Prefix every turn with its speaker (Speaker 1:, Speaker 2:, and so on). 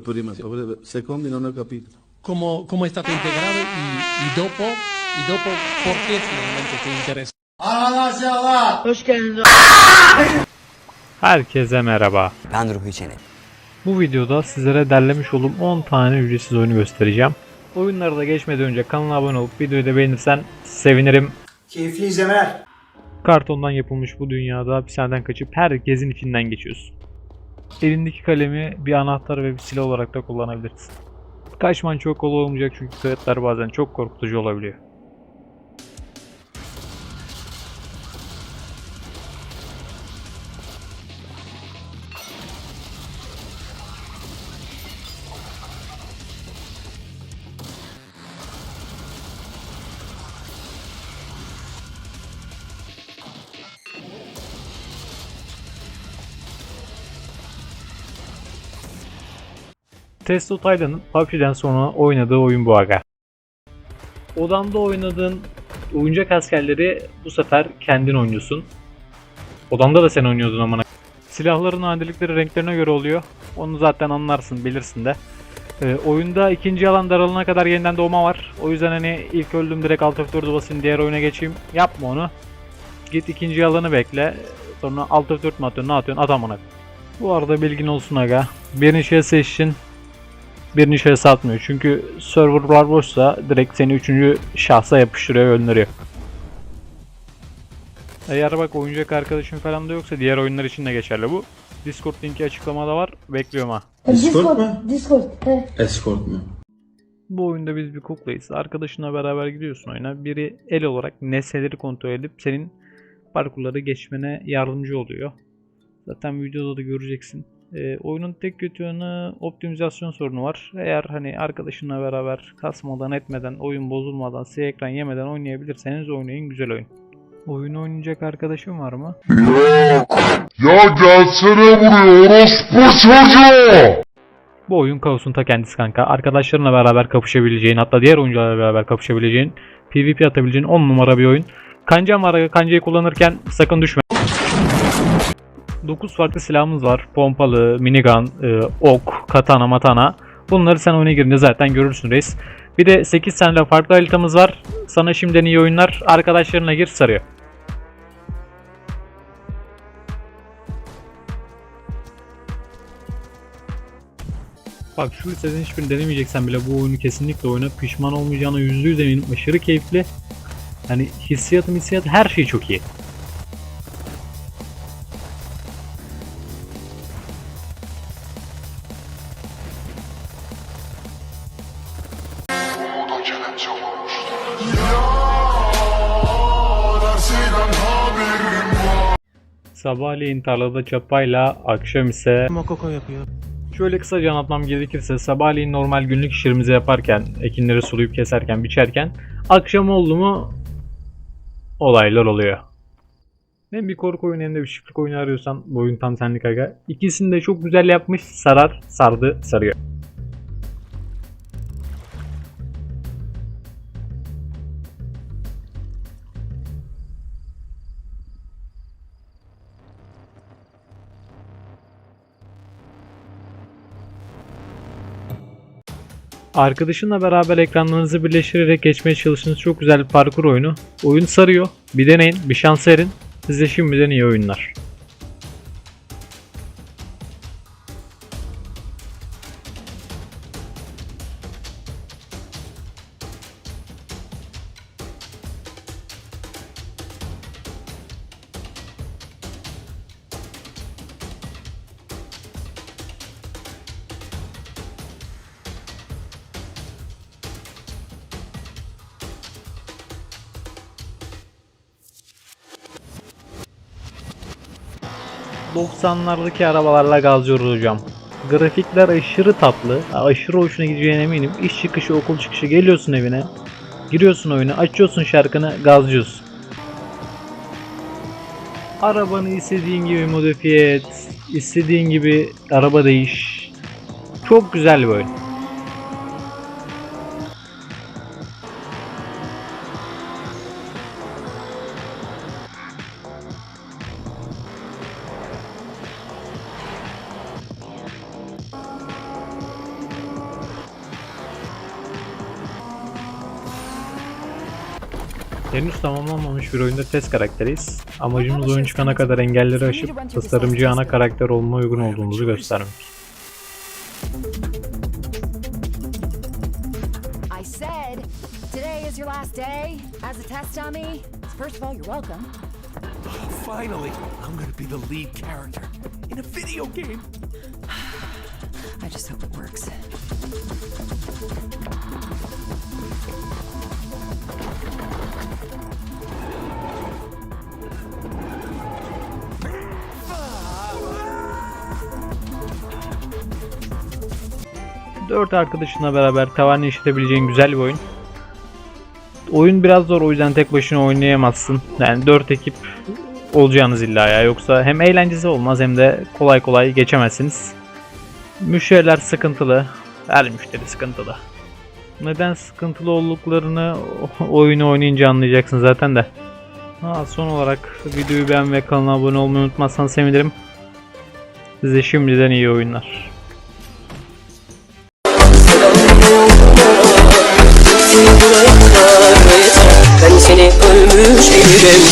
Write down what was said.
Speaker 1: Prima, secondi non ho capito.
Speaker 2: come, come è stato integrato e, e dopo, e dopo perché finalmente ti interessa?
Speaker 3: Herkese merhaba.
Speaker 4: Ben Ruhi Çenet.
Speaker 3: Bu videoda sizlere derlemiş olduğum 10 tane ücretsiz oyunu göstereceğim. Oyunlara da geçmeden önce kanala abone olup videoyu da beğenirsen sevinirim.
Speaker 5: Keyifli izlemeler.
Speaker 3: Kartondan yapılmış bu dünyada hapishaneden kaçıp herkesin içinden geçiyorsun. Elindeki kalemi bir anahtar ve bir silah olarak da kullanabilirsin. Kaçman çok kolay olmayacak çünkü kağıtlar bazen çok korkutucu olabiliyor. Testo Taylan'ın PUBG'den sonra oynadığı oyun bu aga. Odanda oynadığın oyuncak askerleri bu sefer kendin oynuyorsun. Odanda da sen oynuyordun amına. Silahların nadirlikleri renklerine göre oluyor. Onu zaten anlarsın, bilirsin de. Ee, oyunda ikinci alan daralana kadar yeniden doğma var. O yüzden hani ilk öldüm direkt alt F4'ü basayım diğer oyuna geçeyim. Yapma onu. Git ikinci alanı bekle. Sonra alt F4 mü atıyorsun ne atıyorsun at amına. Bu arada bilgin olsun aga. Birinci şey seçtin birini şahısa atmıyor. Çünkü serverlar boşsa direkt seni üçüncü şahsa yapıştırıyor ve öldürüyor. Eğer bak oyuncak arkadaşın falan da yoksa diğer oyunlar için de geçerli bu. Discord linki açıklamada var. Bekliyorum ha.
Speaker 1: Discord mu?
Speaker 6: Discord. He.
Speaker 1: Escort mu?
Speaker 3: Bu oyunda biz bir kuklayız. Arkadaşınla beraber gidiyorsun oyuna. Biri el olarak nesneleri kontrol edip senin parkurları geçmene yardımcı oluyor. Zaten videoda da göreceksin. Ee, oyunun tek kötü yanı optimizasyon sorunu var. Eğer hani arkadaşınla beraber kasmadan etmeden, oyun bozulmadan, siyah ekran yemeden oynayabilirseniz oynayın güzel oyun. Oyunu oynayacak arkadaşın var mı?
Speaker 7: Ya gelsene buraya orospu çocuğu!
Speaker 3: Bu oyun kaosun ta kendisi kanka. Arkadaşlarınla beraber kapışabileceğin, hatta diğer oyuncularla beraber kapışabileceğin, PvP atabileceğin 10 numara bir oyun. Kanca var, kancayı kullanırken sakın düşme. 9 farklı silahımız var. Pompalı, minigun, e, ok, katana, matana. Bunları sen oyuna girince zaten görürsün reis. Bir de 8 tane farklı haritamız var. Sana şimdiden iyi oyunlar. Arkadaşlarına gir sarıyor. Bak şu listeden hiçbirini denemeyeceksen bile bu oyunu kesinlikle oyna. Pişman olmayacağına %100 eminim. Aşırı keyifli. Hani hissiyatı hissiyat her şey çok iyi. Sabahleyin tarlada çapayla, akşam ise
Speaker 2: Mokoko yapıyor.
Speaker 3: Şöyle kısaca anlatmam gerekirse sabahleyin normal günlük işlerimizi yaparken, ekinleri sulayıp keserken, biçerken akşam oldu mu olaylar oluyor. Hem bir korku oyunu hem de bir çiftlik oyunu arıyorsan bu oyun tam senlik aga. İkisini de çok güzel yapmış, sarar, sardı, sarıyor. Arkadaşınla beraber ekranlarınızı birleştirerek geçmeye çalıştığınız çok güzel bir parkur oyunu. Oyun sarıyor. Bir deneyin, bir şans verin. Size şimdiden iyi oyunlar. ...90'lardaki arabalarla gazlıyoruz hocam. Grafikler aşırı tatlı. Aşırı hoşuna gideceğine eminim. İş çıkışı, okul çıkışı geliyorsun evine. Giriyorsun oyuna, açıyorsun şarkını, gazlıyorsun. Arabanı istediğin gibi modifiye et. istediğin gibi araba değiş. Çok güzel bir Henüz tamamlanmamış bir oyunda test karakteriyiz. Amacımız oyun çıkana kadar engelleri aşıp tasarımcı ana karakter olma uygun olduğumuzu göstermek.
Speaker 4: I said, today is your last day as a test dummy. First of all, you're welcome.
Speaker 5: Finally, I'm gonna be the lead character in a video game.
Speaker 4: I just hope it works.
Speaker 3: Dört arkadaşınla beraber tavanı işletebileceğin güzel bir oyun. Oyun biraz zor o yüzden tek başına oynayamazsın. Yani dört ekip olacağınız illa ya yoksa hem eğlencesi olmaz hem de kolay kolay geçemezsiniz. Müşteriler sıkıntılı. Her müşteri sıkıntılı. Neden sıkıntılı olduklarını oyunu oynayınca anlayacaksın zaten de. Ha, son olarak videoyu beğen ve kanala abone olmayı unutmazsan sevinirim. Size şimdiden iyi oyunlar.
Speaker 6: Ben seni ölmüş bilirim